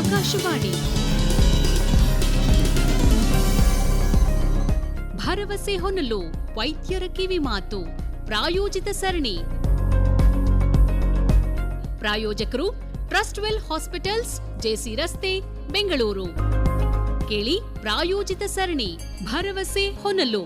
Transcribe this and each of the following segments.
ಆಕಾಶವಾಣಿ. ಭರವಸೆ ಹೊನಲು ವೈದ್ಯರ ಕಿವಿ ಮಾತು. ಪ್ರಾಯೋಜಿತ ಸರಣಿ. ಪ್ರಾಯೋಜಕರು ಟ್ರಸ್ಟ್ವೆಲ್ ಹಾಸ್ಪಿಟಲ್ಸ್, ಜೆಸಿ ರಸ್ತೆ, ಬೆಂಗಳೂರು. ಕೇಳಿ ಪ್ರಾಯೋಜಿತ ಸರಣಿ ಭರವಸೆ ಹೊನಲು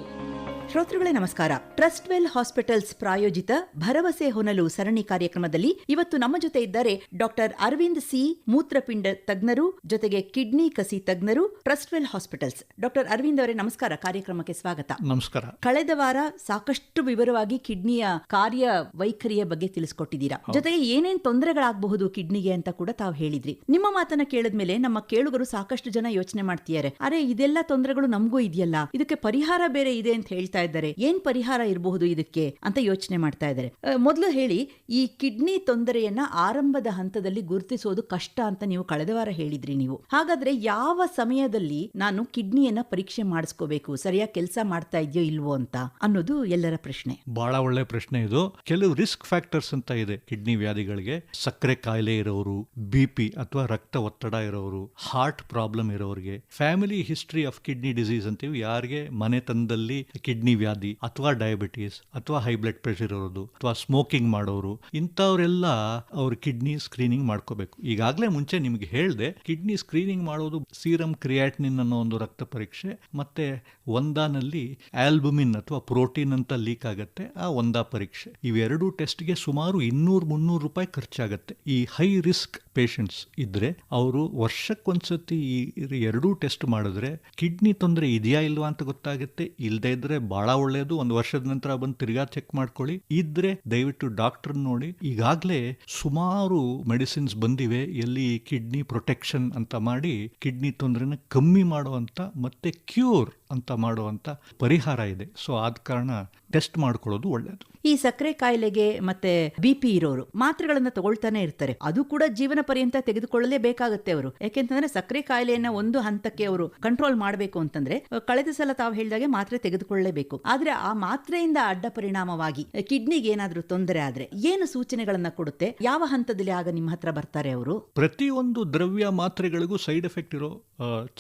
ಶ್ರೋತೃಗಳೇ ನಮಸ್ಕಾರ. ಟ್ರಸ್ಟ್ ವೆಲ್ ಹಾಸ್ಪಿಟಲ್ಸ್ ಪ್ರಾಯೋಜಿತ ಭರವಸೆ ಹೊನಲು ಸರಣಿ ಕಾರ್ಯಕ್ರಮದಲ್ಲಿ ಇವತ್ತು ನಮ್ಮ ಜೊತೆ ಇದ್ದಾರೆ ಡಾಕ್ಟರ್ ಅರವಿಂದ್ ಸಿ ಮೂತ್ರಪಿಂಡ ತಜ್ಞರು ಜೊತೆಗೆ ಕಿಡ್ನಿ ಕಸಿ ತಜ್ಞರು trust well hospitals. Doctor Aravind ಅವರೇ ನಮಸ್ಕಾರ. ಕಾರ್ಯಕ್ರಮಕ್ಕೆ ಸ್ವಾಗತ. ನಮಸ್ಕಾರ. ಕಳೆದ ವಾರ ಸಾಕಷ್ಟು ವಿವರವಾಗಿ ಕಿಡ್ನಿಯ ಕಾರ್ಯ ವೈಖರಿಯ ಬಗ್ಗೆ ತಿಳಿಸ್ಕೊಟ್ಟಿದ್ದೀರಾ. ಜೊತೆಗೆ ಏನೇನ್ ತೊಂದರೆಗಳಾಗಬಹುದು ಕಿಡ್ನಿಗೆ ಅಂತ ಕೂಡ ತಾವು ಹೇಳಿದ್ರಿ. ನಿಮ್ಮ ಮಾತನ್ನ ಕೇಳಿದ್ಮೇಲೆ ನಮ್ಮ ಕೇಳುಗರು ಸಾಕಷ್ಟು ಜನ ಯೋಚನೆ ಮಾಡ್ತಿದ್ದಾರೆ. ಅರೆ ಇದೆಲ್ಲ ತೊಂದರೆಗಳು ನಮಗೂ ಇದೆಯಲ್ಲ. ಇದಕ್ಕೆ ಪರಿಹಾರ ಬೇರೆ ಇದೆ ಅಂತ ಹೇಳ್ತಾ ಇದ್ದಾರೆ ಏನ್ ಪರಿಹಾರ ಇರಬಹುದು ಇದಕ್ಕೆ ಅಂತ ಯೋಚನೆ ಮಾಡ್ತಾ ಇದ್ದಾರೆ. ಮೊದಲು ಹೇಳಿ, ಈ ಕಿಡ್ನಿ ತೊಂದರೆಯನ್ನ ಆರಂಭದ ಹಂತದಲ್ಲಿ ಗುರುತಿಸೋದು ಕಷ್ಟ ಅಂತ ನೀವು ಕಳೆದ ವಾರ ಹೇಳಿದ್ರಿ ನೀವು. ಹಾಗಾದ್ರೆ ಯಾವ ಸಮಯದಲ್ಲಿ ನಾನು ಕಿಡ್ನಿಯನ್ನ ಪರೀಕ್ಷೆ ಮಾಡಿಸ್ಕೋಬೇಕು, ಸರಿಯಾಗಿ ಕೆಲಸ ಮಾಡ್ತಾ ಇದೆಯೋ ಇಲ್ವೋ ಅಂತ ಅನ್ನೋದು ಎಲ್ಲರ ಪ್ರಶ್ನೆ. ಬಹಳ ಒಳ್ಳೆ ಪ್ರಶ್ನೆ ಇದು. ಕೆಲವು ರಿಸ್ಕ್ ಫ್ಯಾಕ್ಟರ್ಸ್ ಅಂತ ಇದೆ ಕಿಡ್ನಿ ವ್ಯಾಧಿಗಳಿಗೆ. ಸಕ್ಕರೆ ಕಾಯಿಲೆ ಇರೋರು ಬಿಪಿ ಅಥವಾ ರಕ್ತ ಒತ್ತಡ ಇರೋರು, ಹಾರ್ಟ್ ಪ್ರಾಬ್ಲಮ್ ಇರೋರಿಗೆ. Family history of kidney disease ಅಂತೀವಿ. ಯಾರಿಗೆ ಮನೆತನದಲ್ಲಿ ಕಿಡ್ನಿ ವ್ಯಾಧಿ ಅಥವಾ ಡಯಾಬಿಟೀಸ್ ಅಥವಾ ಹೈ ಬ್ಲಡ್ ಪ್ರೆಷರ್ ಇರೋದು ಅಥವಾ ಸ್ಮೋಕಿಂಗ್ ಮಾಡೋರು, ಇಂಥವರೆಲ್ಲ ಅವ್ರ ಕಿಡ್ನಿ ಸ್ಕ್ರೀನಿಂಗ್ ಮಾಡ್ಕೋಬೇಕು. ಈಗಾಗಲೇ ಮುಂಚೆ ನಿಮ್ಗೆ ಹೇಳಿದೆ ಕಿಡ್ನಿ ಸ್ಕ್ರೀನಿಂಗ್ ಮಾಡೋದು ಸೀರಮ್ ಕ್ರಿಯಾಟ್ನಿನ್ ಅನ್ನೋ ಒಂದು ರಕ್ತ ಪರೀಕ್ಷೆ, ಮತ್ತೆ ಒಂದಾನಲ್ಲಿ ಆಲ್ಬುಮಿನ್ ಅಥವಾ ಪ್ರೋಟೀನ್ ಅಂತ ಲೀಕ್ ಆಗುತ್ತೆ. ಆ ಒಂದಾ ಪರೀಕ್ಷೆ. ಇವೆರಡು ಟೆಸ್ಟ್ಗೆ ಸುಮಾರು ಇನ್ನೂರು ಮುನ್ನೂರು ರೂಪಾಯಿ ಖರ್ಚಾಗತ್ತೆ. ಈ ಹೈ ರಿಸ್ಕ್ ಪೇಷಂಟ್ಸ್ ಇದ್ರೆ ಅವರು ವರ್ಷಕ್ಕೊಂದ್ಸತಿ ಈ ಎರಡೂ ಟೆಸ್ಟ್ ಮಾಡಿದ್ರೆ ಕಿಡ್ನಿ ತೊಂದರೆ ಇದೆಯಾ ಇಲ್ವಾ ಅಂತ ಗೊತ್ತಾಗುತ್ತೆ. ಇಲ್ಲದೆ ಇದ್ರೆ ಬಹಳ ಒಳ್ಳೆಯದು ಒಂದು ವರ್ಷದ ನಂತರ ಬಂದು ತಿರ್ಗಾ ಚೆಕ್ ಮಾಡ್ಕೊಳ್ಳಿ. ಇದ್ರೆ ದಯವಿಟ್ಟು ಡಾಕ್ಟರ್ ನೋಡಿ. ಈಗಾಗಲೇ ಸುಮಾರು ಮೆಡಿಸಿನ್ಸ್ ಬಂದಿವೆ. ಎಲ್ಲಿ ಕಿಡ್ನಿ ಪ್ರೊಟೆಕ್ಷನ್ ಅಂತ ಮಾಡಿ ಕಿಡ್ನಿ ತೊಂದರೆನ ಕಮ್ಮಿ ಮಾಡುವಂತ ಮತ್ತೆ ಕ್ಯೂರ್ ಅಂತ ಮಾಡುವಂಥ ಪರಿಹಾರ ಇದೆ. ಸೊ ಆದ ಕಾರಣ ಟೆಸ್ಟ್ ಮಾಡ್ಕೊಳ್ಳೋದು ಒಳ್ಳೆಯದು ಈ ಸಕ್ಕರೆ ಕಾಯಿಲೆಗೆ ಮತ್ತೆ ಬಿ ಪಿ ಇರೋರು ಮಾತ್ರೆಗಳನ್ನ ತಗೊಳ್ತಾನೆ ಇರ್ತಾರೆ. ಅದು ಕೂಡ ಜೀವನ ಪರ್ಯಂತ ತೆಗೆದುಕೊಳ್ಳಲೇ ಬೇಕಾಗುತ್ತೆ ಅವರು. ಯಾಕೆಂತಂದ್ರೆ ಸಕ್ಕರೆ ಕಾಯಿಲೆಯನ್ನ ಒಂದು ಹಂತಕ್ಕೆ ಅವರು ಕಂಟ್ರೋಲ್ ಮಾಡಬೇಕು ಅಂತಂದ್ರೆ ಕಳೆದ ಸಲ ತಾವು ಹೇಳಿದಾಗೆ ಮಾತ್ರೆ ತೆಗೆದುಕೊಳ್ಳಲೇಬೇಕು ಆದ್ರೆ ಆ ಮಾತ್ರೆಯಿಂದ ಅಡ್ಡ ಪರಿಣಾಮವಾಗಿ ಕಿಡ್ನಿಗೆ ಏನಾದರೂ ತೊಂದರೆ ಆದ್ರೆ ಏನು ಸೂಚನೆಗಳನ್ನ ಕೊಡುತ್ತೆ? ಯಾವ ಹಂತದಲ್ಲಿ ಆಗ ನಿಮ್ಮ ಹತ್ರ ಬರ್ತಾರೆ ಅವರು? ಪ್ರತಿಯೊಂದು ದ್ರವ್ಯ ಮಾತ್ರೆಗಳಿಗೂ ಸೈಡ್ ಎಫೆಕ್ಟ್ ಇರೋ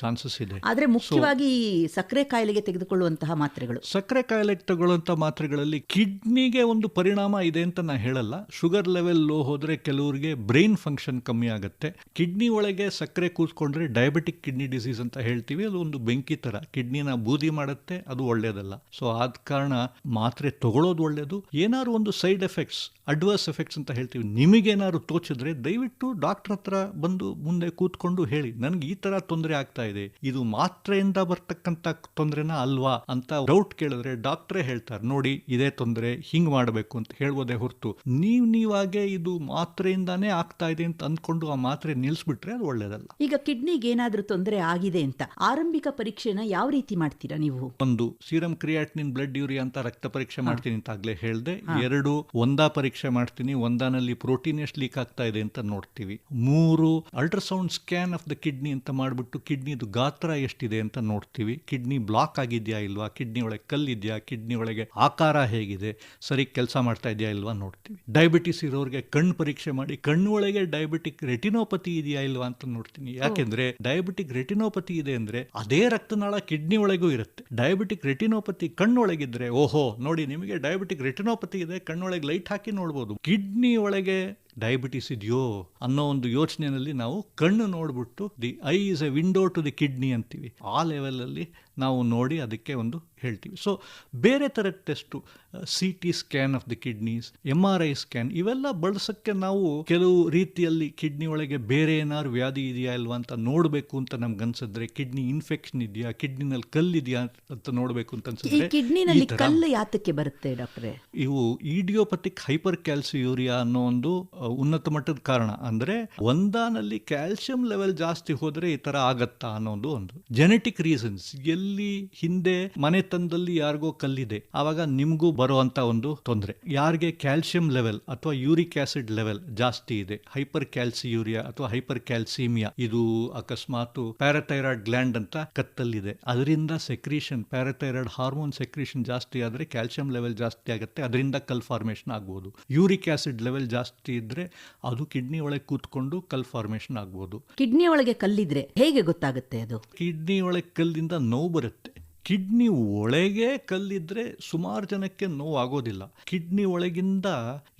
ಚಾನ್ಸಸ್ ಇದೆ. ಆದ್ರೆ ಮುಖ್ಯವಾಗಿ ಈ ಸಕ್ಕರೆ ಕಾಯಿಲೆಗೆ ತೆಗೆದುಕೊಳ್ಳುವಂತಹ ಮಾತ್ರೆಗಳು. ಸಕ್ಕರೆ ಕಾಯಿಲೆಗೆ ತಗೊಳ್ಳುವಂತ ಮಾತ್ರೆಗಳಲ್ಲಿ ಕಿಡ್ನಿಗೆ ಒಂದು ಪರಿಣಾಮ ಇದೆ ಅಂತ ನಾ ಹೇಳಲ್ಲ. ಶುಗರ್ ಲೆವೆಲ್ ಲೋ ಹೋದ್ರೆ ಕೆಲವರಿಗೆ ಬ್ರೈನ್ ಫಂಕ್ಷನ್ ಕಮ್ಮಿ ಆಗುತ್ತೆ. ಕಿಡ್ನಿ ಒಳಗೆ ಸಕ್ಕರೆ ಕೂತ್ಕೊಂಡ್ರೆ ಡಯಾಬಿಟಿಕ್ ಕಿಡ್ನಿ ಡಿಸೀಸ್ ಅಂತ ಹೇಳ್ತೀವಿ. ಅದು ಒಂದು ಬೆಂಕಿ ತರ ಕಿಡ್ನಿನ ಬೂದಿ ಮಾಡುತ್ತೆ, ಅದು ಒಳ್ಳೇದಲ್ಲ. ಸೊ, ಆದ ಕಾರಣ ಮಾತ್ರೆ ತಗೊಳ್ಳೋದು ಒಳ್ಳೇದು. ಏನಾದ್ರು ಒಂದು ಸೈಡ್ ಎಫೆಕ್ಟ್ಸ್, ಅಡ್ವರ್ಸ್ ಎಫೆಕ್ಟ್ಸ್ ಅಂತ ಹೇಳ್ತೀವಿ. ನಿಮಗೇನಾದ್ರು ತೋಚಿದ್ರೆ ದಯವಿಟ್ಟು ಡಾಕ್ಟರ್ ಹತ್ರ ಬಂದು ಮುಂದೆ ಕೂತ್ಕೊಂಡು ಹೇಳಿ. ನನಗೆ ಈ ತರ ತೊಂದರೆ ಆಗ್ತಾ ಇದೆ. ಇದು ಮಾತ್ರೆಯಿಂದ ಬರ್ತಕ್ಕಂಥ ತೊಂದರೆನ ಅಲ್ವಾ ಅಂತ ಡೌಟ್ ಕೇಳಿದ್ರೆ ಡಾಕ್ಟ್ರೇ ಹೇಳ್ತಾರೆ. ನೋಡಿ ಇದೇ ತೊಂದರೆ ಹಿಂಗ್ ಮಾಡಬೇಕು ಅಂತ ಹೇಳ್ಬೋದೇ ಹೊರತು. ನೀವ್ ನೀವಾಗೆ ಇದು ಮಾತ್ರೆಯಿಂದಾನೇ ಆಗ್ತಾ ಇದೆ ಅಂತ ಅಂದ್ಕೊಂಡು ಆ ಮಾತ್ರೆ ನಿಲ್ಸ್ಬಿಟ್ರೆ ಅದು ಒಳ್ಳೇದಲ್ಲ. ಈಗ ಕಿಡ್ನಿಗೆ ಏನಾದರೂ ತೊಂದರೆ ಆಗಿದೆ ಅಂತ ಆರಂಭಿಕ ಪರೀಕ್ಷೆನ ಯಾವ ರೀತಿ ಮಾಡ್ತೀರಾ ನೀವು? ಒಂದು ಸೀರಮ್ ಕ್ರಿಯಾಟ್ನಿನ್ ಬ್ಲಡ್ ಯೂರಿಯಾ ಅಂತ ರಕ್ತ ಪರೀಕ್ಷೆ ಮಾಡ್ತೀನಿ ಅಂತ ಆಗ್ಲೇ ಹೇಳ್ದೆ. ಎರಡು ಒಂದಾ ಪರೀಕ್ಷೆ ಮಾಡ್ತೀನಿ ಒಂದಾನಲ್ಲಿ ಪ್ರೋಟೀನ್ ಎಷ್ಟು ಲೀಕ್ ಆಗ್ತಾ ಇದೆ ಅಂತ ನೋಡ್ತೀವಿ. ಮೂರು ultrasound scan of the kidney ಅಂತ ಮಾಡ್ಬಿಟ್ಟು ಕಿಡ್ನಿದು ಗಾತ್ರ ಎಷ್ಟಿದೆ ಅಂತ ನೋಡ್ತೀವಿ. ಕಿಡ್ನಿ ಬ್ಲಾಕ್ ಆಗಿದ್ಯಾ ಇಲ್ವಾ? ಕಿಡ್ನಿ ಒಳಗೆ ಕಲ್ಲಿದ್ಯಾ? ಕಿಡ್ನಿ ಒಳಗೆ ಆಕಾರ ಹೇಗಿದೆ ಸರಿ ಕೆಲಸ ಮಾಡ್ತಾ ಇದೆಯಾ ಇಲ್ವಾ ನೋಡ್ತೀವಿ. ಡಯಾಬಿಟಿಸ್ ಇರೋರಿಗೆ ಕಣ್ಣು ಪರೀಕ್ಷೆ ಮಾಡಿ ಕಣ್ಣು ಒಳಗೆ ಡಯಾಬಿಟಿಕ್ ರೆಟಿನೋಪತಿ ಇದೆಯಾ ಇಲ್ವಾ ಅಂತ ನೋಡ್ತೀನಿ. ಯಾಕೆಂದ್ರೆ ಡಯಾಬಿಟಿಕ್ ರೆಟಿನೋಪತಿ ಇದೆ ಅಂದ್ರೆ ಅದೇ ರಕ್ತನಾಳ ಕಿಡ್ನಿ ಒಳಗೂ ಇರುತ್ತೆ. ಡಯಾಬಿಟಿಕ್ ರೆಟಿನೋಪತಿ ಕಣ್ಣೊಳಗಿದ್ರೆ ಓಹೋ ನೋಡಿ ನಿಮಗೆ ಡಯಾಬಿಟಿಕ್ ರೆಟಿನೋಪತಿ ಇದೆ ಕಣ್ಣೊಳಗೆ ಲೈಟ್ ಹಾಕಿ ನೋಡ್ಬೋದು. ಕಿಡ್ನಿ ಒಳಗೆ ಡಯಾಬಿಟಿಸ್ ಇದೆಯೋ ಅನ್ನೋ ಒಂದು ಯೋಚನೆಯಲ್ಲಿ ನಾವು ಕಣ್ಣು ನೋಡ್ಬಿಟ್ಟು the eye is a window to the kidney ಅಂತೀವಿ. ಆ ಲೆವೆಲಲ್ಲಿ ನಾವು ನೋಡಿ ಅದಕ್ಕೆ ಒಂದು ಹೇಳ್ತೀವಿ. ಸೊ ಬೇರೆ ಥರದ test C T scan of the kidneys M R I scan ಇವೆಲ್ಲ ಬಳಸಕ್ಕೆ ನಾವು ಕೆಲವು ರೀತಿಯಲ್ಲಿ ಕಿಡ್ನಿ ಒಳಗೆ ಬೇರೆ ಏನಾದ್ರು ವ್ಯಾಧಿ ಇದೆಯಾ ಇಲ್ವಾ ಅಂತ ನೋಡಬೇಕು ಅಂತ ನಮ್ಗೆ ಅನ್ಸಿದ್ರೆ ಕಿಡ್ನಿ ಇನ್ಫೆಕ್ಷನ್ ಇದೆಯಾ ಕಿಡ್ನಿನಲ್ಲಿ ಕಲ್ಲಿದೆಯಾ ಅಂತ ನೋಡಬೇಕು ಅಂತ ಅನ್ಸಿದ್ರೆ ಕಿಡ್ನಿನಲ್ಲಿ ಕಲ್ಲು ಯಾತಕ್ಕೆ ಬರುತ್ತೆ ಡಾಕ್ಟ್ರೆ? ಇವು ಇಡಿಯೋಪತಿಕ್ ಹೈಪರ್ ಕ್ಯಾಲ್ಸಿಯೂರಿಯಾ ಅನ್ನೋ ಒಂದು ಉನ್ನತ ಮಟ್ಟದ ಕಾರಣ. ಅಂದ್ರೆ ಒಂದಾನಲ್ಲಿ ಕ್ಯಾಲ್ಸಿಯಂ ಲೆವೆಲ್ ಜಾಸ್ತಿ ಹೋದ್ರೆ ಈ ತರ ಆಗತ್ತಾ ಅನ್ನೋದು ಒಂದು ಜೆನೆಟಿಕ್ ರೀಸನ್ಸ್ ಎಲ್ಲಿ ಹಿಂದೆ ಮನೆತನದಲ್ಲಿ ಯಾರಿಗೋ ಕಲ್ಲಿದೆ ಆವಾಗ ನಿಮ್ಗೂ ಬರುವಂತ ಒಂದು ತೊಂದರೆ. ಯಾರಿಗೆ ಕ್ಯಾಲ್ಸಿಯಂ ಲೆವೆಲ್ ಅಥವಾ ಯೂರಿಕ್ ಆಸಿಡ್ ಲೆವೆಲ್ ಜಾಸ್ತಿ ಇದೆ ಹೈಪರ್ ಕ್ಯಾಲ್ಸಿಯೂರಿಯಾ ಅಥವಾ ಹೈಪರ್ ಕ್ಯಾಲ್ಸಿಮಿಯಾ ಇದು ಅಕಸ್ಮಾತ್ ಪ್ಯಾರಾಥೈರಾಯ್ಡ್ ಗ್ಲ್ಯಾಂಡ್ ಅಂತ ಕತ್ತಲ್ಲಿದೆ. ಅದರಿಂದ ಸೆಕ್ರೀಷನ್ ಪ್ಯಾರಾಥೈರಾಯ್ಡ್ ಹಾರ್ಮೋನ್ ಸೆಕ್ರೀಷನ್ ಜಾಸ್ತಿ ಆದ್ರೆ ಕ್ಯಾಲ್ಸಿಯಂ ಲೆವೆಲ್ ಜಾಸ್ತಿ ಆಗುತ್ತೆ ಅದರಿಂದ ಕಲ್ ಫಾರ್ಮೇಷನ್ ಆಗ್ಬೋದು. ಯೂರಿಕ್ ಆಸಿಡ್ ಲೆವೆಲ್ ಜಾಸ್ತಿ ಇದ್ರೆ ಅದು ಕಿಡ್ನಿ ಒಳಗೆ ಕೂತ್ಕೊಂಡು ಕಲ್ ಫಾರ್ಮೇಷನ್ ಆಗ್ಬೋದು. ಕಿಡ್ನಿ ಒಳಗೆ ಕಲ್ಲಿದ್ರೆ ಹೇಗೆ ಗೊತ್ತಾಗುತ್ತೆ ಅದು? ಕಿಡ್ನಿ ಒಳಗೆ ಕಲ್ಲಿಂದ ನೋವು ಬರುತ್ತೆ. ಕಿಡ್ನಿ ಒಳಗೆ ಕಲ್ಲಿದ್ರೆ ಸುಮಾರು ಜನಕ್ಕೆ ನೋವು ಆಗೋದಿಲ್ಲ ಕಿಡ್ನಿ ಒಳಗಿಂದ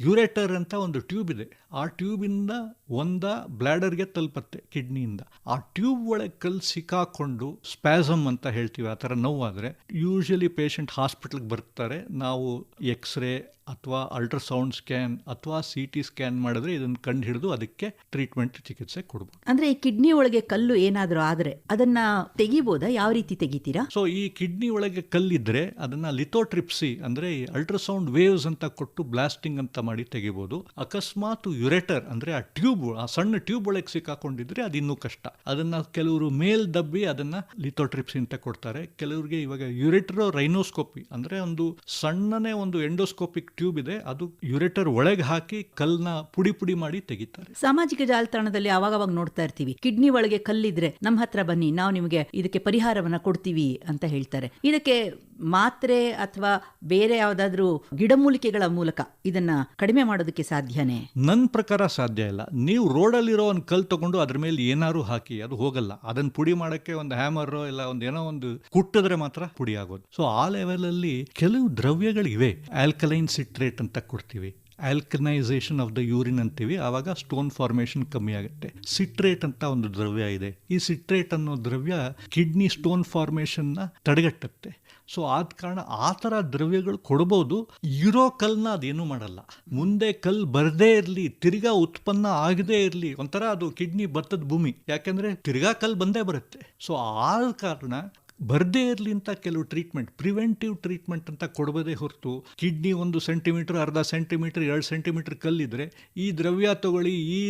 ಯುರೇಟರ್ ಅಂತ ಒಂದು ಟ್ಯೂಬ್ ಇದೆ. ಆ ಟ್ಯೂಬಿಂದ ಒಂದ ಬ್ಲ್ಯಾಡರ್ಗೆ ತಲುಪತ್ತೆ ಕಿಡ್ನಿಯಿಂದ. ಆ ಟ್ಯೂಬ್ ಒಳಗೆ ಕಲ್ಲು ಸಿಕ್ಕಾಕೊಂಡು ಸ್ಪ್ಯಾಸಮ್ ಅಂತ ಹೇಳ್ತೀವಿ, ಆ ಥರ ನೋವಾದರೆ, ಯೂಶಲಿ ಪೇಷಂಟ್ ಹಾಸ್ಪಿಟ್ಲಿಗೆ ಬರ್ತಾರೆ. ನಾವು ಎಕ್ಸ್ರೇ ಅಥವಾ ಅಲ್ಟ್ರಾಸೌಂಡ್ ಸ್ಕ್ಯಾನ್ ಅಥವಾ ಸಿ ಟಿ ಸ್ಕ್ಯಾನ್ ಮಾಡಿದ್ರೆ ಇದನ್ನು ಕಂಡು ಹಿಡಿದು ಅದಕ್ಕೆ ಟ್ರೀಟ್ಮೆಂಟ್ ಚಿಕಿತ್ಸೆ ಕೊಡ್ಬೋದು. ಅಂದ್ರೆ ಈ ಕಿಡ್ನಿ ಒಳಗೆ ಕಲ್ಲು ಏನಾದರೂ ಆದ್ರೆ ಅದನ್ನ ತೆಗಿಬೋದಾ? ಯಾವ ರೀತಿ ತೆಗಿತೀರಾ? ಸೊ ಈ ಕಿಡ್ನಿ ಒಳಗೆ ಕಲ್ಲಿದ್ರೆ ಅದನ್ನ ಲಿಥೋಟ್ರಿಪ್ಸಿ ಅಂದ್ರೆ ಅಲ್ಟ್ರಾಸೌಂಡ್ ವೇವ್ಸ್ ಅಂತ ಕೊಟ್ಟು ಬ್ಲಾಸ್ಟಿಂಗ್ ಅಂತ ಮಾಡಿ ತೆಗಿಬಹುದು ಅಕಸ್ಮಾತ್ ಯುರೇಟರ್ ಅಂದ್ರೆ ಆ ಟ್ಯೂಬ್ ಆ ಸಣ್ಣ ಟ್ಯೂಬ್ ಒಳಗೆ ಸಿಕ್ಕಾಕೊಂಡಿದ್ರೆ ಅದು ಇನ್ನೂ ಕಷ್ಟ. ಅದನ್ನ ಕೆಲವರು ಮೇಲ್ ದಬ್ಬಿ ಅದನ್ನ ಲಿಥೋಟ್ರಿಪ್ಸಿ ಅಂತ ಕೊಡ್ತಾರೆ. ಕೆಲವರಿಗೆ ಇವಾಗ ಯುರೇಟರ್ ರೈನೋಸ್ಕೋಪಿ ಅಂದ್ರೆ ಒಂದು ಸಣ್ಣನೆ ಒಂದು ಎಂಡೋಸ್ಕೋಪಿಕ್ ಟ್ಯೂಬ್ ಇದೆ, ಅದು ಯುರೇಟರ್ ಒಳಗೆ ಹಾಕಿ ಕಲ್ನ ಪುಡಿ ಪುಡಿ ಮಾಡಿ ತೆಗಿತಾರೆ. ಸಾಮಾಜಿಕ ಜಾಲತಾಣದಲ್ಲಿ ಅವಾಗವಾಗ ನೋಡ್ತಾ ಇರ್ತೀವಿ, ಕಿಡ್ನಿ ಒಳಗೆ ಕಲ್ಲಿದ್ರೆ ನಮ್ಮ ಹತ್ರ ಬನ್ನಿ, ನಾವು ನಿಮಗೆ ಇದಕ್ಕೆ ಪರಿಹಾರವನ್ನ ಕೊಡ್ತೀವಿ ಅಂತ ಹೇಳ್ತಾರೆ. ಇದಕ್ಕೆ ಮಾತ್ರೆ ಅಥವಾ ಬೇರೆ ಯಾವುದಾದ್ರೂ ಗಿಡಮೂಲಿಕೆಗಳ ಮೂಲಕ ಇದನ್ನ ಕಡಿಮೆ ಮಾಡೋದಕ್ಕೆ ಸಾಧ್ಯನೇ? ನನ್ನ ಪ್ರಕಾರ ಸಾಧ್ಯ ಇಲ್ಲ. ನೀವು ರೋಡಲ್ಲಿರೋ ಒಂದು ಕಲ್ ತಗೊಂಡು ಅದ್ರ ಮೇಲೆ ಏನಾರು ಹಾಕಿ, ಅದು ಹೋಗಲ್ಲ. ಅದನ್ನ ಪುಡಿ ಮಾಡಕ್ಕೆ ಒಂದು ಹ್ಯಾಮರ್ ಇಲ್ಲ ಒಂದು ಏನೋ ಒಂದು ಕುಟ್ಟಿದ್ರೆ ಮಾತ್ರ ಪುಡಿ ಆಗೋದು. ಸೊ ಆ ಲೆವೆಲ್ ಅಲ್ಲಿ ಕೆಲವು ದ್ರವ್ಯಗಳಿವೆ. ಆಲ್ಕಲೈನ್ ಸಿಟ್ರೇಟ್ ಅಂತ ಕೊಡ್ತೀವಿ. ಆಲ್ಕನೈಸೇಷನ್ ಆಫ್ ದ ಯೂರಿನ್ ಅಂತೀವಿ, ಆವಾಗ ಸ್ಟೋನ್ ಫಾರ್ಮೇಷನ್ ಕಮ್ಮಿ ಆಗುತ್ತೆ. ಸಿಟ್ರೇಟ್ ಅಂತ ಒಂದು ದ್ರವ್ಯ ಇದೆ. ಈ ಸಿಟ್ರೇಟ್ ಅನ್ನೋ ದ್ರವ್ಯ ಕಿಡ್ನಿ ಸ್ಟೋನ್ ಫಾರ್ಮೇಷನ್ನ ತಡೆಗಟ್ಟುತ್ತೆ. ಸೊ ಆದ ಕಾರಣ ಆ ಥರ ದ್ರವ್ಯಗಳು ಕೊಡ್ಬೋದು. ಇರೋ ಕಲ್ನ ಅದೇನು ಮಾಡಲ್ಲ. ಮುಂದೆ ಕಲ್ ಬರದೇ ಇರಲಿ, ತಿರ್ಗಾ ಉತ್ಪನ್ನ ಆಗದೇ ಇರಲಿ, ಒಂಥರ ಅದು ಕಿಡ್ನಿ ಭತ್ತದ ಭೂಮಿ. ಯಾಕೆಂದ್ರೆ ತಿರ್ಗಾ ಕಲ್ ಬಂದೇ ಬರುತ್ತೆ. ಸೊ ಆ ಕಾರಣ ಬರ್ದೇ ಇರಲಿ ಅಂತ ಕೆಲವು ಟ್ರೀಟ್ಮೆಂಟ್ ಪ್ರಿವೆಂಟಿವ್ ಟ್ರೀಟ್ಮೆಂಟ್ ಅಂತ ಕೊಡಬೋದೇ ಹೊರತು ಕಿಡ್ನಿ ಒಂದು ಸೆಂಟಿಮೀಟರ್ ಅರ್ಧ ಸೆಂಟಿಮೀಟರ್ ಎರಡು ಸೆಂಟಿಮೀಟರ್ ಕಲ್ಲಿದ್ರೆ ಈ ದ್ರವ್ಯ ತಗೊಳ್ಳಿ ಈ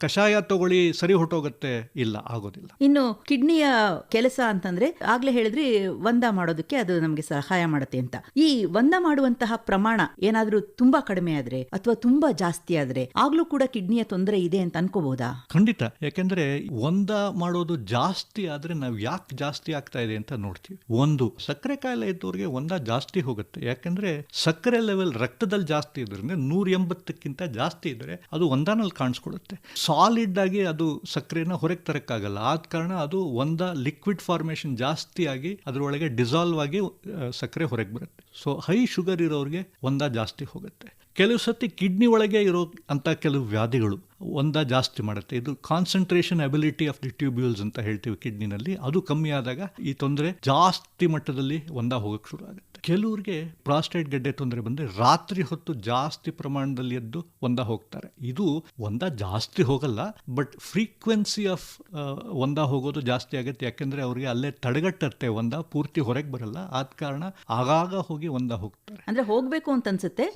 ಕಷಾಯ ತಗೊಳ್ಳಿ ಸರಿ ಹೊಟ್ಟೋಗುತ್ತೆ ಇಲ್ಲ ಆಗೋದಿಲ್ಲ. ಇನ್ನು ಕಿಡ್ನಿಯ ಕೆಲಸ ಅಂತಂದ್ರೆ ಆಗ್ಲೇ ಹೇಳಿದ್ರಿ ವಂದ ಮಾಡೋದಕ್ಕೆ ಅದು ನಮಗೆ ಸಹಾಯ ಮಾಡುತ್ತೆ ಅಂತ. ಈ ವಂದ ಮಾಡುವಂತಹ ಪ್ರಮಾಣ ಏನಾದ್ರೂ ತುಂಬಾ ಕಡಿಮೆ ಆದ್ರೆ ಅಥವಾ ತುಂಬಾ ಜಾಸ್ತಿ ಆದ್ರೆ ಆಗ್ಲೂ ಕೂಡ ಕಿಡ್ನಿಯ ತೊಂದರೆ ಇದೆ ಅಂತ ಅನ್ಕೋಬಹುದಾ ಖಂಡಿತ. ಯಾಕೆಂದ್ರೆ ಒಂದ ಮಾಡೋದು ಜಾಸ್ತಿ ಆದ್ರೆ ನಾವು ಯಾಕೆ ಜಾಸ್ತಿ ಆಗ್ತಾ ಇದೆ ಅಂತ ನೋಡ್ತೀವಿ. ಒಂದು ಸಕ್ಕರೆ ಕಾಯಿಲೆ ಇದ್ದವ್ರಿಗೆ ಒಂದ ಜಾಸ್ತಿ ಹೋಗುತ್ತೆ. ಯಾಕಂದ್ರೆ ಸಕ್ಕರೆ ಲೆವೆಲ್ ರಕ್ತದಲ್ಲಿ ಜಾಸ್ತಿ ಇದ್ರಿಂದ ನೂರ ಎಂಬತ್ತಕ್ಕಿಂತ ಜಾಸ್ತಿ ಇದ್ರೆ ಅದು ಒಂದಾನಲ್ಲಿ ಕಾಣಿಸ್ಕೊಡುತ್ತೆ ಸಾಲಿಡ್ ಆಗಿ ಅದು ಸಕ್ಕರೆನ ಹೊರಗೆ ತರಕ್ಕಾಗಲ್ಲ. ಆದ ಕಾರಣ ಅದು ಒಂದ ಲಿಕ್ವಿಡ್ ಫಾರ್ಮೇಶನ್ ಜಾಸ್ತಿ ಆಗಿ ಅದರೊಳಗೆ ಡಿಸಾಲ್ವ್ ಆಗಿ ಸಕ್ಕರೆ ಹೊರಗೆ ಬರುತ್ತೆ. ಸೊ ಹೈ ಶುಗರ್ ಇರೋರಿಗೆ ಒಂದ ಜಾಸ್ತಿ ಹೋಗುತ್ತೆ. ಕೆಲವು ಸತಿ ಕಿಡ್ನಿ ಒಳಗೆ ಇರೋ ಅಂತ ಕೆಲವು ವ್ಯಾಧಿಗಳು ಒಂದ ಜಾಸ್ತಿ ಮಾಡುತ್ತೆ. ಇದು concentration ability of the tubules ಅಂತ ಹೇಳ್ತೀವಿ ಕಿಡ್ನಿನಲ್ಲಿ. ಅದು ಕಮ್ಮಿ ಆದಾಗ ಈ ತೊಂದರೆ ಜಾಸ್ತಿ ಮಟ್ಟದಲ್ಲಿ ಒಂದ ಹೋಗಕ್ಕೆ ಶುರು ಆಗುತ್ತೆ. ಕೆಲವರಿಗೆ ಪ್ರಾಸ್ಟೇಟ್ ಗೆಡ್ಡೆ ತೊಂದರೆ ಬಂದರೆ ರಾತ್ರಿ ಹೊತ್ತು ಜಾಸ್ತಿ ಪ್ರಮಾಣದಲ್ಲಿ ಎದ್ದು ಒಂದ ಹೋಗ್ತಾರೆ. ಇದು ಒಂದ ಜಾಸ್ತಿ ಹೋಗಲ್ಲ ಬಟ್ ಫ್ರೀಕ್ವೆನ್ಸಿ ಆಫ್ ಒಂದ ಹೋಗೋದು ಜಾಸ್ತಿ ಆಗುತ್ತೆ. ಯಾಕೆಂದ್ರೆ ಅವ್ರಿಗೆ ಅಲ್ಲೇ ತಡೆಗಟ್ಟತ್ತೆ ಒಂದ ಪೂರ್ತಿ ಹೊರಗೆ ಬರಲ್ಲ. ಆದ ಕಾರಣ ಆಗಾಗ ಹೋಗಿ ಒಂದ ಹೋಗ್ತಾರೆ. ಅಂದ್ರೆ ಹೋಗ್ಬೇಕು ಅಂತ ಅನ್ಸುತ್ತೆ.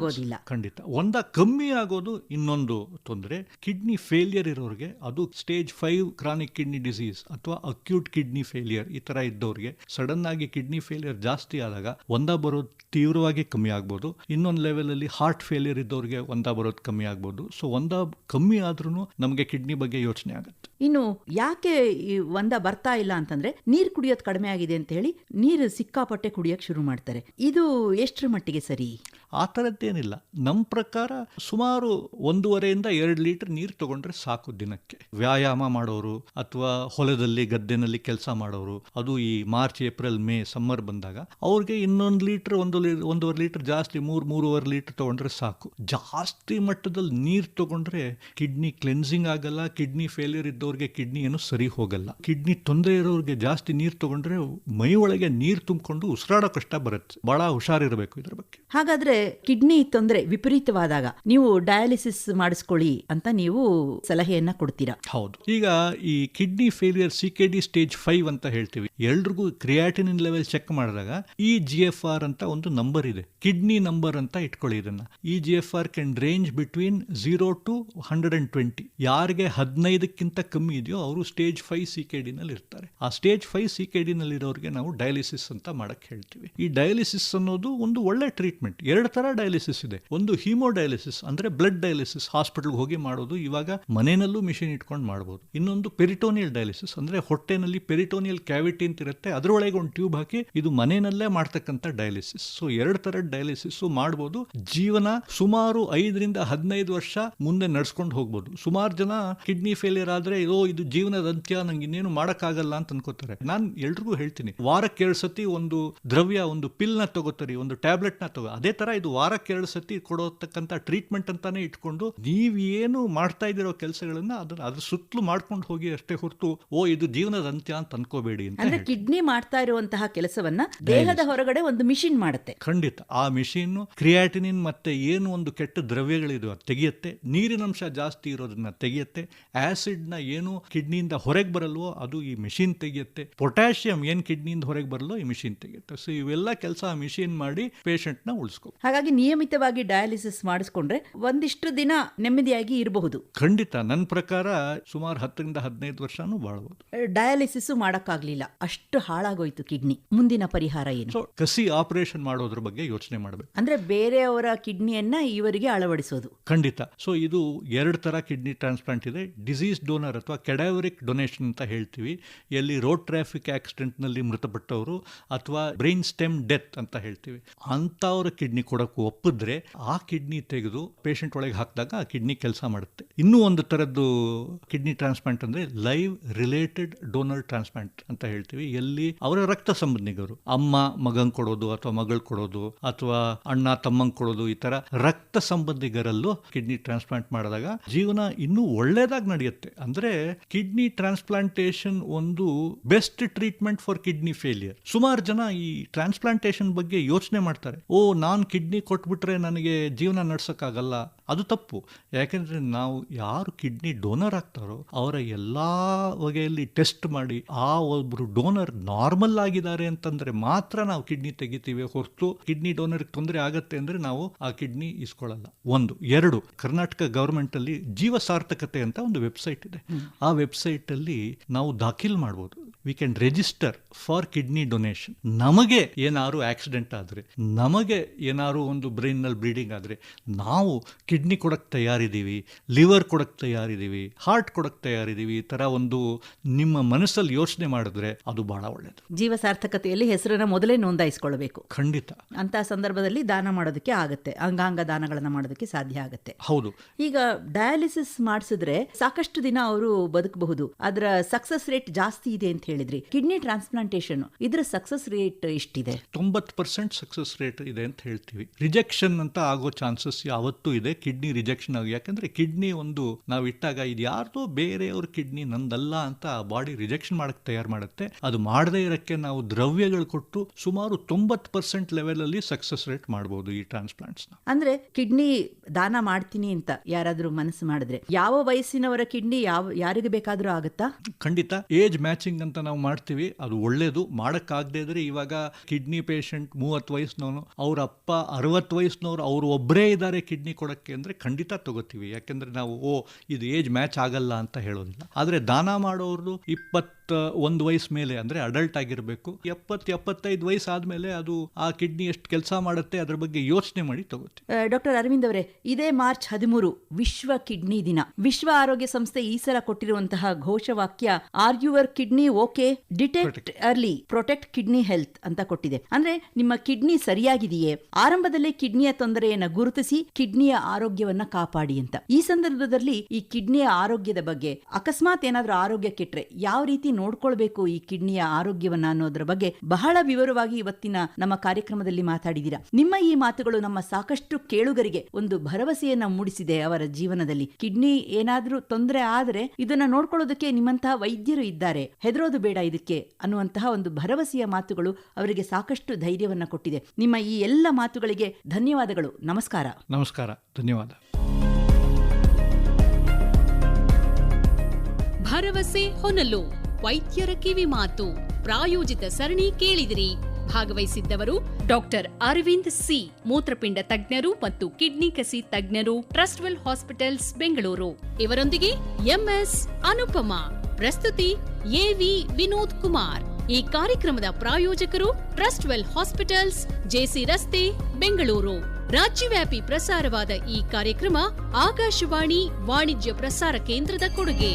ಆಗೋದಿಲ್ಲ. ಖಂಡಿತ. ಒಂದ ಕಮ್ಮಿ ಆಗೋದು ಇನ್ನೊಂದು ತೊಂದರೆ. ಕಿಡ್ನಿ ಫೇಲಿಯರ್ ಇರೋರಿಗೆ ಅದು stage five chronic kidney disease ಅಥವಾ ಅಕ್ಯೂಟ್ ಕಿಡ್ನಿ ಫೇಲಿಯರ್ ಈ ತರ ಇದ್ದವ್ರಿಗೆ ಸಡನ್ ಆಗಿ ಕಿಡ್ನಿ ಫೇಲಿಯರ್ ಜಾಸ್ತಿ ಆದಾಗ ಒಂದ ಬರೋದು ತೀವ್ರವಾಗಿ ಕಮ್ಮಿ ಆಗ್ಬೋದು. ಇನ್ನೊಂದು ಲೆವೆಲ್ ಅಲ್ಲಿ ಹಾರ್ಟ್ ಫೇಲಿಯರ್ ಇದ್ದವ್ರಿಗೆ ಒಂದ ಬರೋದು ಕಮ್ಮಿ ಆಗ್ಬೋದು. ಸೊ ಒಂದ ಕಮ್ಮಿ ಆದ್ರೂ ನಮಗೆ ಕಿಡ್ನಿ ಬಗ್ಗೆ ಯೋಚನೆ ಆಗುತ್ತೆ. ಇನ್ನು ಯಾಕೆ ಈ ಒಂದ ಬರ್ತಾ ಇಲ್ಲ ಅಂತಂದ್ರೆ ನೀರ್ ಕುಡಿಯೋದು ಕಡಿಮೆ ಆಗಿದೆ ಅಂತ ಹೇಳಿ ನೀರು ಸಿಕ್ಕಾಪಟ್ಟೆ ಕುಡಿಯಕ್ ಶುರು ಮಾಡ್ತಾರೆ. ಇದು ಎಷ್ಟರ ಮಟ್ಟಿಗೆ ಸರಿ? ಆ ಥರದ್ದೇನಿಲ್ಲ. ನಮ್ಮ ಪ್ರಕಾರ ಸುಮಾರು ಒಂದೂವರೆಯಿಂದ ಎರಡು ಲೀಟರ್ ನೀರು ತಗೊಂಡ್ರೆ ಸಾಕು ದಿನಕ್ಕೆ. ವ್ಯಾಯಾಮ ಮಾಡೋರು ಅಥವಾ ಹೊಲದಲ್ಲಿ, ಗದ್ದೆನಲ್ಲಿ ಕೆಲಸ ಮಾಡೋರು, ಅದು ಈ ಮಾರ್ಚ್, ಏಪ್ರಿಲ್, ಮೇ, ಸಮ್ಮರ್ ಬಂದಾಗ ಅವ್ರಿಗೆ ಇನ್ನೊಂದು ಲೀಟರ್, ಒಂದು ಒಂದೂವರೆ ಲೀಟರ್ ಜಾಸ್ತಿ, ಮೂರು, ಮೂರುವರೆ ಲೀಟರ್ ತಗೊಂಡ್ರೆ ಸಾಕು. ಜಾಸ್ತಿ ಮಟ್ಟದಲ್ಲಿ ನೀರು ತಗೊಂಡ್ರೆ ಕಿಡ್ನಿ ಕ್ಲೆನ್ಸಿಂಗ್ ಆಗಲ್ಲ, ಕಿಡ್ನಿ ಫೇಲಿಯರ್ ಇದ್ದವ್ರಿಗೆ ಕಿಡ್ನಿ ಏನು ಸರಿ ಹೋಗಲ್ಲ. ಕಿಡ್ನಿ ತೊಂದರೆ ಇರೋರಿಗೆ ಜಾಸ್ತಿ ನೀರು ತಗೊಂಡ್ರೆ ಮೈ ಒಳಗೆ ನೀರು ತುಂಬಿಕೊಂಡು ಉಸಿರಾಡೋ ಕಷ್ಟ ಬರುತ್ತೆ. ಬಹಳ ಹುಷಾರಿರಬೇಕು ಇದ್ರ ಬಗ್ಗೆ. ಹಾಗಾದ್ರೆ ಕಿಡ್ನಿ ತೊಂದರೆ ವಿಪರೀತವಾದಾಗ ನೀವು ಡಯಾಲಿಸಿಸ್ ಮಾಡಿಸ್ಕೊಳ್ಳಿ ಅಂತ ನೀವು ಸಲಹೆಯನ್ನ ಕೊಡ್ತೀರಾ? ಹೌದು. ಈಗ ಈ kidney failure C K stage five ಅಂತ ಹೇಳ್ತೀವಿ. ಎಲ್ರಿಗೂ ಕ್ರಿಯಾಟಿನಿನ್ ಲೆವೆಲ್ ಚೆಕ್ ಮಾಡಿದಾಗ ಈ ಜಿ ಎಫ್ ಆರ್ ಅಂತ ಒಂದು ನಂಬರ್ ಇದೆ. ಕಿಡ್ನಿ ನಂಬರ್ ಅಂತ ಇಟ್ಕೊಳ್ಳಿ ಇದನ್ನ. ಈ G F R can range between zero to hundred and twenty. ಯಾರಿಗೆ ಹದಿನೈದಕ್ಕಿಂತ ಕಮ್ಮಿ ಇದೆಯೋ ಅವರು ಸ್ಟೇಜ್ ಫೈವ್ ಸಿ ಕೆ ನಲ್ಲಿ ಇರ್ತಾರೆ. ಆ stage five C K D ನಲ್ಲಿ ಇರೋರಿಗೆ ನಾವು ಡಯಾಲಿಸಿಸ್ ಅಂತ ಮಾಡಕ್ ಹೇಳ್ತೀವಿ. ಈ ಡಯಾಲಿಸಿಸ್ ಅನ್ನೋದು ಒಂದು ಒಳ್ಳೆ ಟ್ರೀಟ್ಮೆಂಟ್. ಎರಡು ತರ ಡಯಾಲಿಸಿಸ್ ಇದೆ. ಒಂದು ಹೀಮೋ ಡಯಾಲಿಸಿಸ್ ಅಂದ್ರೆ ಬ್ಲಡ್ ಡಯಾಲಿಸಿಸ್ ಹಾಸ್ಪಿಟಲ್ಗೆ ಹೋಗಿ ಮಾಡೋದು, ಇವಾಗ ಮನೆಯಲ್ಲೂ ಮಿಷಿನ್ ಇಟ್ಕೊಂಡು ಮಾಡ್ಬೋದು. ಇನ್ನೊಂದು ಪೆರಿಟೋನಿಯಲ್ ಡಯಾಲಿಸಿಸ್ ಅಂದ್ರೆ ಹೊಟ್ಟೆನಲ್ಲಿ ಪೆರಿಟೋನಿಯಲ್ ಕ್ಯಾವಿಟಿ ಅಂತ ಇರುತ್ತೆ, ಅದರೊಳಗೆ ಒಂದು ಟ್ಯೂಬ್ ಹಾಕಿ ಇದು ಮನೆಯಲ್ಲೇ ಮಾಡ್ತಕ್ಕಂಥ ಡಯಾಲಿಸಿಸ್ ಸೊ ಎರಡು ತರ ಡಯಾಲಿಸಿಸ್ ಮಾಡಬಹುದು ಜೀವನ ಸುಮಾರು ಐದರಿಂದ ಹದಿನೈದು ವರ್ಷ ಮುಂದೆ ನಡ್ಸ್ಕೊಂಡು ಹೋಗ್ಬೋದು. ಸುಮಾರು ಜನ ಕಿಡ್ನಿ ಫೇಲಿಯರ್ ಆದ್ರೆ ಇದೋ ಇದು ಜೀವನದ ಅಂತ್ಯ ನಂಗೆ ಇನ್ನೇನು ಮಾಡೋಕ್ಕಾಗಲ್ಲ ಅಂತ ಅನ್ಕೋತಾರೆ. ನಾನು ಎಲ್ರಿಗೂ ಹೇಳ್ತೀನಿ ವಾರಕ್ಕೆ ಎರಡು ಸತಿ ಒಂದು ದ್ರವ್ಯ, ಒಂದು ಪಿಲ್ನ ತಗೋತಾರೆ, ಒಂದು ಟ್ಯಾಬ್ಲೆಟ್ನ ತಗೋ. ಅದೇ ತರ ಇದು ವಾರಕ್ಕೆ ಎರಡು ಸತಿ ಕೊಡೋತಕ್ಕಂಥ ಟ್ರೀಟ್ಮೆಂಟ್ ಅಂತಾನೆ ಇಟ್ಕೊಂಡು ನೀವೇನು ಏನು ಮಾಡ್ತಾ ಇದ್ದಿರೋ ಕೆಲಸಗಳನ್ನ ಅದನ್ನ ಅದ್ರ ಸುತ್ತಲೂ ಮಾಡ್ಕೊಂಡು ಹೋಗಿ ಅಷ್ಟೇ ಹೊರತು ಓ ಇದು ಜೀವನದ ಅಂತ್ಯ ಅಂತ ಅನ್ಕೋಬೇಡಿ ಅಂದ್ರೆ ಕಿಡ್ನಿ ಮಾಡ್ತಾ ಇರುವಂತಹ ಕೆಲಸವನ್ನ ದೇಹದ ಹೊರಗಡೆ ಒಂದು ಮಿಷಿನ್ ಮಾಡುತ್ತೆ. ಖಂಡಿತ. ಆ ಮಿಷಿನ್ ಕ್ರಿಯಾಟಿನಿನ್ ಮತ್ತೆ ಏನು ಒಂದು ಕೆಟ್ಟ ದ್ರವ್ಯಗಳಿದು ಅದು ತೆಗೆಯುತ್ತೆ. ನೀರಿನಂಶ ಜಾಸ್ತಿ ಇರೋದನ್ನ ತೆಗೆಯುತ್ತೆ. ಆಸಿಡ್ನ ಏನು ಕಿಡ್ನಿಯಿಂದ ಹೊರಗೆ ಬರಲ್ವೋ ಅದು ಈ ಮಿಷಿನ್ ತೆಗೆಯುತ್ತೆ. ಪೊಟ್ಯಾಷಿಯಂ ಏನ್ ಕಿಡ್ನಿಯಿಂದ ಹೊರಗೆ ಬರಲ್ವೋ ಈ ಮಿಷಿನ್ ತೆಗೆಯುತ್ತೆ. ಸೊ ಇವೆಲ್ಲ ಕೆಲಸ ಮಿಷಿನ್ ಮಾಡಿ ಪೇಷಂಟ್ನ ಉಳಿಸ್ಕೋ ಹಾಗಾಗಿ ನಿಯಮಿತವಾಗಿ ಡಯಾಲಿಸಿಸ್ ಮಾಡಿಸ್ಕೊಂಡ್ರೆ ಒಂದಿಷ್ಟು ದಿನ ನೆಮ್ಮದಿಯಾಗಿ ಇರಬಹುದು. ಖಂಡಿತ. ನನ್ನ ಪ್ರಕಾರ ಸುಮಾರು ಹತ್ತರಿಂದ ಹದಿನೈದು ವರ್ಷನೂ ಬಾಳಬಹುದು ಡಯಾಲಿಸಿಸ್ ಮಾಡಕ್ಕಾಗ್ಲಿಲ್ಲ. ಅಷ್ಟು ಹಾಳಾಗೋಯ್ತು ಕಿಡ್ನಿ. ಮುಂದಿನ ಪರಿಹಾರ ಏನು? ಸೊ ಕಸಿ ಆಪರೇಷನ್ ಮಾಡೋದ್ರ ಬಗ್ಗೆ ಯೋಚನೆ ಮಾಡಬೇಕು. ಅಂದ್ರೆ ಬೇರೆಯವರ ಕಿಡ್ನಿಯನ್ನ ಇವರಿಗೆ ಅಳವಡಿಸೋದು. ಖಂಡಿತ. ಸೊ ಇದು ಎರಡು ತರ ಕಿಡ್ನಿ ಟ್ರಾನ್ಸ್ಪ್ಲಾಂಟ್ ಇದೆ. ಡಿಸೀಸ್ ಡೋನರ್ ಅಥವಾ ಕೆಡಾವರಿಕ್ ಡೊನೇಷನ್ ಅಂತ ಹೇಳ್ತೀವಿ. ಎಲ್ಲಿ ರೋಡ್ ಟ್ರಾಫಿಕ್ ಆಕ್ಸಿಡೆಂಟ್ನಲ್ಲಿ ಮೃತಪಟ್ಟವರು ಅಥವಾ ಬ್ರೈನ್ ಸ್ಟೆಮ್ ಡೆತ್ ಅಂತ ಹೇಳ್ತೀವಿ. ಅಂಥವ್ರ ಕಿಡ್ನಿ ಕೊಡೋಕೆ ಒಪ್ಪಿದ್ರೆ ಆ ಕಿಡ್ನಿ ತೆಗೆದು ಪೇಷಂಟ್ ಒಳಗೆ ಹಾಕಿದಾಗ ಆ ಕಿಡ್ನಿ ಕೆಲಸ ಮಾಡುತ್ತೆ. ಇನ್ನೂ ಒಂದು ಥರದ್ದು ಕಿಡ್ನಿ ಟ್ರಾನ್ಸ್ಪ್ಲಾಂಟ್ ಅಂದರೆ ಲೈವ್ ರಿಲೇಟೆಡ್ ಡೋನರ್ ಟ್ರಾನ್ಸ್ಪ್ಲಾಂಟ್ ಅಂತ ಹೇಳ್ತೀವಿ. ಎಲ್ಲಿ ಅವರ ರಕ್ತ ಸಂಬಂಧಿಗರು, ಅಮ್ಮ ಮಗನ್ ಕೊಡೋದು ಅಥವಾ ಮಗಳು ಕೊಡೋದು ಅಥವಾ ಅಣ್ಣ ತಮ್ಮಂಗೆ ಕೊಡೋದು ಈ ತರ ರಕ್ತ ಸಂಬಂಧಿಗರಲ್ಲೂ ಕಿಡ್ನಿ ಟ್ರಾನ್ಸ್ಪ್ಲಾಂಟ್ ಮಾಡಿದಾಗ ಜೀವನ ಇನ್ನೂ ಒಳ್ಳೇದಾಗಿ ನಡೆಯುತ್ತೆ. ಅಂದ್ರೆ ಕಿಡ್ನಿ ಟ್ರಾನ್ಸ್ಪ್ಲಾಂಟೇಶನ್ ಒಂದು best treatment for kidney failure ಸುಮಾರು ಜನ ಈ ಟ್ರಾನ್ಸ್ಪ್ಲಾಂಟೇಷನ್ ಬಗ್ಗೆ ಯೋಚನೆ ಮಾಡ್ತಾರೆ. ಓ, ನಾನ್ ಕಿಡ್ನಿ ಕೊಟ್ಬಿಟ್ರೆ ನನಗೆ ಜೀವನ ನಡೆಸೋಕ್ಕಾಗಲ್ಲ. ಅದು ತಪ್ಪು. ಯಾಕೆಂದರೆ ನಾವು ಯಾರು ಕಿಡ್ನಿ ಡೋನರ್ ಆಗ್ತಾರೋ ಅವರ ಎಲ್ಲ ಬಗೆಯಲ್ಲಿ ಟೆಸ್ಟ್ ಮಾಡಿ ಆ ಒಬ್ಬರು ಡೋನರ್ ನಾರ್ಮಲ್ ಆಗಿದ್ದಾರೆ ಅಂತಂದರೆ ಮಾತ್ರ ನಾವು ಕಿಡ್ನಿ ತೆಗಿತೀವಿ. ಹೊರತು ಕಿಡ್ನಿ ಡೋನರ್ಗೆ ತೊಂದರೆ ಆಗತ್ತೆ ಅಂದರೆ ನಾವು ಆ ಕಿಡ್ನಿ ಇಸ್ಕೊಳ್ಳಲ್ಲ. ಒಂದು. ಎರಡು. ಕರ್ನಾಟಕ ಗೌರ್ಮೆಂಟಲ್ಲಿ ಅಲ್ಲಿ ಜೀವ ಸಾರ್ಥಕತೆ ಅಂತ ಒಂದು ವೆಬ್ಸೈಟ್ ಇದೆ. ಆ ವೆಬ್ಸೈಟಲ್ಲಿ ನಾವು ದಾಖಿಲ್ ಮಾಡ್ಬೋದು. We can register for kidney donation ನಮಗೆ ಏನಾದ್ರು ಆಕ್ಸಿಡೆಂಟ್ ಆದರೆ ನಮಗೆ ಏನಾದ್ರು ಒಂದು ಬ್ರೈನ್ನಲ್ಲಿ ಬ್ಲೀಡಿಂಗ್ ಆದರೆ ನಾವು ಕಿಡ್ನಿ ಕೊಡಕ್ಕೆ ತಯಾರಿದ್ದೀವಿ ಲಿವರ್ ಕೊಡಕ್ಕೆ ತಯಾರಿದ್ದೀವಿ ಹಾರ್ಟ್ ಕೊಡಕ್ಕೆ ತಯಾರಿದ್ದೀವಿ ಈ ಥರ ಒಂದು ನಿಮ್ಮ ಮನಸ್ಸಲ್ಲಿ ಯೋಚನೆ ಮಾಡಿದ್ರೆ ಅದು ಬಹಳ ಒಳ್ಳೆಯದು ಜೀವ ಸಾರ್ಥಕತೆಯಲ್ಲಿ ಹೆಸರನ್ನ ಮೊದಲೇ ನೋಂದಾಯಿಸಿಕೊಳ್ಳಬೇಕು ಖಂಡಿತ. ಅಂತ ಸಂದರ್ಭದಲ್ಲಿ ದಾನ ಮಾಡೋದಕ್ಕೆ ಆಗುತ್ತೆ. ಅಂಗಾಂಗ ದಾನಗಳನ್ನು ಮಾಡೋದಕ್ಕೆ ಸಾಧ್ಯ ಆಗುತ್ತೆ. ಹೌದು. ಈಗ ಡಯಾಲಿಸಿಸ್ ಮಾಡಿಸಿದ್ರೆ ಸಾಕಷ್ಟು ದಿನ ಅವರು ಬದುಕಬಹುದು. ಅದರ ಸಕ್ಸಸ್ ರೇಟ್ ಜಾಸ್ತಿ ಇದೆ ಅಂತ ಹೇಳಿದ್ರಿ. ಕಿಡ್ನಿ ಟ್ರಾನ್ಸ್ಪ್ಲಾಂಟೇಶನ್ ಇದರ ಸಕ್ಸಸ್ ರೇಟ್ ಎಷ್ಟಿದೆ? ತೊಂಬತ್ತು ಪರ್ಸೆಂಟ್ ಸಕ್ಸಸ್ ರೇಟ್ ಇದೆ ಅಂತ ಹೇಳ್ತೀವಿ. ರಿಜೆಕ್ಷನ್ ಅಂತ ಆಗೋ ಚಾನ್ಸಸ್ ಯಾವತ್ತೂ ಇದೆ. ಕಿಡ್ನಿ ರಿಜೆಕ್ಷನ್ ಆಗಿ. ಯಾಕಂದ್ರೆ ಕಿಡ್ನಿ ಒಂದು ನಾವು ಇಟ್ಟಾಗ ಇದು ಯಾರ್ದೋ ಬೇರೆಯವ್ರ ಕಿಡ್ನಿ ನಂದಲ್ಲ ಅಂತ ಬಾಡಿ ರಿಜೆಕ್ಷನ್ ಮಾಡಕ್ ತಯಾರು ಮಾಡುತ್ತೆ. ಅದು ಮಾಡದೇ ಇರಕ್ಕೆ ನಾವು ದ್ರವ್ಯಗಳು ಕೊಟ್ಟು ಸುಮಾರು ತೊಂಬತ್ತು ಪರ್ಸೆಂಟ್ ಲೆವೆಲ್ ಅಲ್ಲಿ ಸಕ್ಸಸ್ ರೇಟ್ ಮಾಡಬಹುದು ಈ ಟ್ರಾನ್ಸ್ಪ್ಲಾಂಟ್ಸ್ ಅಂದ್ರೆ ಕಿಡ್ನಿ ದಾನ ಮಾಡ್ತೀನಿ ಅಂತ ಯಾರಾದ್ರೂ ಮನಸ್ಸು ಮಾಡಿದ್ರೆ ಯಾವ ವಯಸ್ಸಿನವರ ಕಿಡ್ನಿ ಯಾವ ಯಾರಿಗೆ ಬೇಕಾದ್ರೂ ಆಗುತ್ತಾ? ಖಂಡಿತ. ಏಜ್ ಮ್ಯಾಚಿಂಗ್ ಅಂತ ನಾವು ಮಾಡ್ತೀವಿ, ಅದು ಒಳ್ಳೇದು. ಮಾಡೋಕ್ಕಾಗದೇ ಇದ್ರೆ ಇವಾಗ ಕಿಡ್ನಿ ಪೇಷಂಟ್ ಮೂವತ್ತು ವಯಸ್ಸಿನವನು, ಅವ್ರ ಅಪ್ಪ ಅರವತ್ತು ವಯಸ್ಸಿನವ್ರು, ಅವರು ಒಬ್ಬರೇ ಇದ್ದಾರೆ ಕಿಡ್ನಿ ಕೊಡೋಕ್ಕೆ ಅಂದ್ರೆ ಖಂಡಿತ ತಗೋತೀವಿ. ಯಾಕೆಂದರೆ ನಾವು, ಓ, ಇದು ಏಜ್ ಮ್ಯಾಚ್ ಆಗಲ್ಲ ಅಂತ ಹೇಳೋದಿಲ್ಲ. ಆದ್ರೆ ದಾನ ಮಾಡೋರು ಇಪ್ಪತ್ತ ಒಂದು ವಯಸ್ಸು ಮೇಲೆ ಅಂದ್ರೆ ಅಡಲ್ಟ್ ಆಗಿರಬೇಕು ಎಪ್ಪತ್ತು ಎಪ್ಪತ್ತೈದು ವಯಸ್ಸು ಆದಮೇಲೆ ಅದು ಆ ಕಿಡ್ನಿ ಎಷ್ಟು ಕೆಲಸ ಮಾಡುತ್ತೆ ಅದ್ರ ಬಗ್ಗೆ ಯೋಚನೆ ಮಾಡಿ ತಗೋತೀವಿ. ಡಾಕ್ಟರ್ ಅರವಿಂದ್ ಅವರೇ ಇದೇ ಮಾರ್ಚ್ ಹದಿಮೂರು ವಿಶ್ವ ಕಿಡ್ನಿ ದಿನ. ವಿಶ್ವ ಆರೋಗ್ಯ ಸಂಸ್ಥೆ ಈ ಸಲ ಕೊಟ್ಟಿರುವಂತಹ ಘೋಷವಾಕ್ಯ are your kidney okay detect early protect kidney health ಅಂತ ಕೊಟ್ಟಿದೆ. ಅಂದ್ರೆ ನಿಮ್ಮ ಕಿಡ್ನಿ ಸರಿಯಾಗಿದೆಯೇ? ಆರಂಭದಲ್ಲೇ ಕಿಡ್ನಿಯ ತೊಂದರೆಯನ್ನ ಗುರುತಿಸಿ ಕಿಡ್ನಿಯ ಆರೋಗ್ಯವನ್ನ ಕಾಪಾಡಿ ಅಂತ. ಈ ಸಂದರ್ಭದಲ್ಲಿ ಈ ಕಿಡ್ನಿಯ ಆರೋಗ್ಯದ ಬಗ್ಗೆ ಅಕಸ್ಮಾತ್ ಏನಾದ್ರೂ ಆರೋಗ್ಯ ಕೆಟ್ರೆ ಯಾವ ರೀತಿ ನೋಡ್ಕೊಳ್ಬೇಕು ಈ ಕಿಡ್ನಿಯ ಆರೋಗ್ಯವನ್ನ ಅನ್ನೋದ್ರ ಬಗ್ಗೆ ಬಹಳ ವಿವರವಾಗಿ ಇವತ್ತಿನ ನಮ್ಮ ಕಾರ್ಯಕ್ರಮದಲ್ಲಿ ಮಾತಾಡಿದ್ದೀರಾ ನಿಮ್ಮ ಈ ಮಾತುಗಳು ನಮ್ಮ ಸಾಕಷ್ಟು ಕೇಳುಗರಿಗೆ ಒಂದು ಭರವಸೆಯನ್ನ ಮೂಡಿಸಿದೆ ಅವರ ಜೀವನದಲ್ಲಿ. ಕಿಡ್ನಿ ಏನಾದ್ರೂ ತೊಂದರೆ ಆದ್ರೆ ಇದನ್ನ ನೋಡ್ಕೊಳ್ಳೋದಕ್ಕೆ ನಿಮ್ಮಂತಹ ವೈದ್ಯರು ಇದ್ದಾರೆ. ಹೆದರೋದು ಬೇಡ ಇದಕ್ಕೆ ಅನ್ನುವಂತಹ ಒಂದು ಭರವಸೆಯ ಮಾತುಗಳು ಅವರಿಗೆ ಸಾಕಷ್ಟು ಧೈರ್ಯವನ್ನ ಕೊಟ್ಟಿದೆ. ನಿಮ್ಮ ಈ ಎಲ್ಲ ಮಾತುಗಳಿಗೆ ಧನ್ಯವಾದಗಳು. ನಮಸ್ಕಾರ. ನಮಸ್ಕಾರ. ಧನ್ಯವಾದ. ಭರವಸೆ ಹೊನಲು. ವೈದ್ಯರ ಕಿವಿ ಮಾತು. ಪ್ರಾಯೋಜಿತ ಸರಣಿ ಕೇಳಿದಿರಿ. ಭಾಗವಹಿಸಿದ್ದವರು ಡಾಕ್ಟರ್ ಅರವಿಂದ್ ಸಿ. ಮೂತ್ರಪಿಂಡ ತಜ್ಞರು ಮತ್ತು ಕಿಡ್ನಿ ಕಸಿ ತಜ್ಞರು ಟ್ರಸ್ಟ್ವೆಲ್ ಹಾಸ್ಪಿಟಲ್ಸ್, ಬೆಂಗಳೂರು. ಇವರೊಂದಿಗೆ ಎಂಎಸ್ ಅನುಪಮ, ಪ್ರಸ್ತುತಿ ಎವಿ ವಿನೋದ್ ಕುಮಾರ್. ಈ ಕಾರ್ಯಕ್ರಮದ ಪ್ರಾಯೋಜಕರು ಟ್ರಸ್ಟ್ವೆಲ್ ಹಾಸ್ಪಿಟಲ್ಸ್ ಜೆಸಿ ರಸ್ತೆ, ಬೆಂಗಳೂರು. ರಾಜ್ಯವ್ಯಾಪಿ ಪ್ರಸಾರವಾದ ಈ ಕಾರ್ಯಕ್ರಮ ಆಕಾಶವಾಣಿ ವಾಣಿಜ್ಯ ಪ್ರಸಾರ ಕೇಂದ್ರದ ಕೊಡುಗೆ.